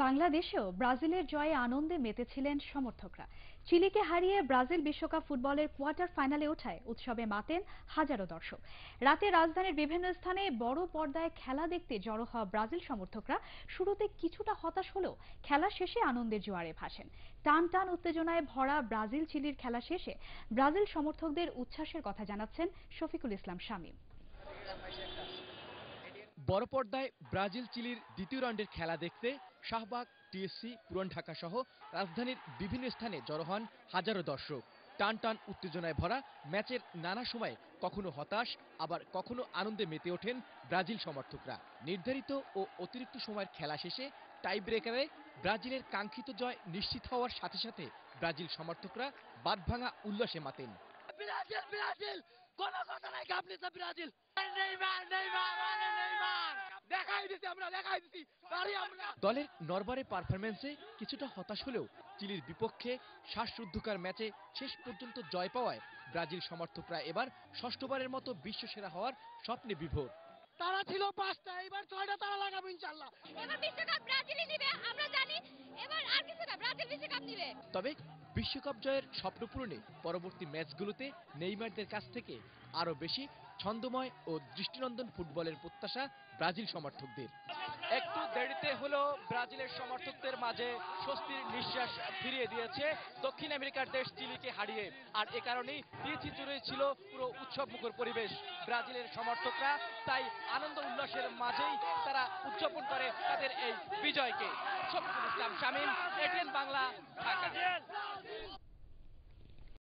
বাংলাদেশেও ব্রাজিলের জয়ে আনন্দে মেতেছিলেন সমর্থকরা। চিলিকে হারিয়ে ব্রাজিল বিশ্বকাপ ফুটবলের কোয়ার্টার ফাইনালে ওঠায় উৎসবে মাতেন হাজারো দর্শক। রাতে রাজধানীর বিভিন্ন স্থানে বড় পর্দায় খেলা দেখতে জড়ো হওয়া ব্রাজিল সমর্থকরা শুরুতে কিছুটা হতাশ হলেও খেলা শেষে আনন্দের জোয়ারে ভাসেন। টান টান উত্তেজনায় ভরা ব্রাজিল চিলির খেলা শেষে ব্রাজিল সমর্থকদের উচ্ছ্বাসের কথা জানাচ্ছেন শফিকুল ইসলাম শামীম। বড় পর্দায় ব্রাজিল চিলির দ্বিতীয় রাউন্ডের খেলা দেখতে শাহবাগ, টিএসসি, পুরান ঢাকা সহ রাজধানীর বিভিন্ন স্থানে জড়ো হন হাজারো দর্শক। টান টান উত্তেজনায় ভরা ম্যাচের নানা সময়ে কখনো হতাশ, আবার কখনো আনন্দে মেতে ওঠেন ব্রাজিল সমর্থকরা। নির্ধারিত ও অতিরিক্ত সময়ের খেলা শেষে টাই ব্রেকারে ব্রাজিলের কাঙ্ক্ষিত জয় নিশ্চিত হওয়ার সাথে সাথে ব্রাজিল সমর্থকরা বাদভাঙা উল্লাসে মাতেন! কোন কথা নাই গাবলিতে ব্রাজিল। নেইমার নেইমার আরে নেইমার। দেখাই দিছি আমরা দেখাই দিছি। পারি আমরা। দলের নরবারে পারফরম্যান্সে কিছুটা হতাশ হলেও চিলির বিপক্ষে শ্বাসরুদ্ধকার ম্যাচে শেষ পর্যন্ত জয় পাওয়ায় ব্রাজিল সমর্থকরা এবার ষষ্ঠবারের মতো বিশ্বসেরা হওয়ার স্বপ্নে বিভোর। তারা ছিল পাঁচটা এবার ছয়টা তারা লাগাবো ইনশাল্লাহ এবার বিশ্বকাপ ব্রাজিলই নিবে আমরা জানি। এবার আর কিছু না ব্রাজিল বিশ্বকাপ নিবে তবে বিশ্বকাপ জয়ের স্বপ্ন পূরণে পরবর্তী ম্যাচগুলোতে নেইমারদের কাছ থেকে আরও বেশি ছন্দময় ও দৃষ্টিনন্দন ফুটবলের প্রত্যাশা ব্রাজিল সমর্থকদের। একটু দেরিতে হলো ব্রাজিলের সমর্থকদের মাঝে স্বস্তির নিঃশ্বাস ফিরিয়ে দিয়েছে। দক্ষিণ আমেরিকার দেশ চিলিকে হারিয়ে। আর এ কারণেই পিএচি জুড়ে ছিল পুরো উৎসব মুখর পরিবেশ। ব্রাজিলের সমর্থকরা তাই আনন্দ উল্লাসের মাঝেই তারা উদযাপন করে তাদের এই বিজয়কে। শফিকুল ইসলাম শামীম, এটিএন বাংলা, ঢাকা।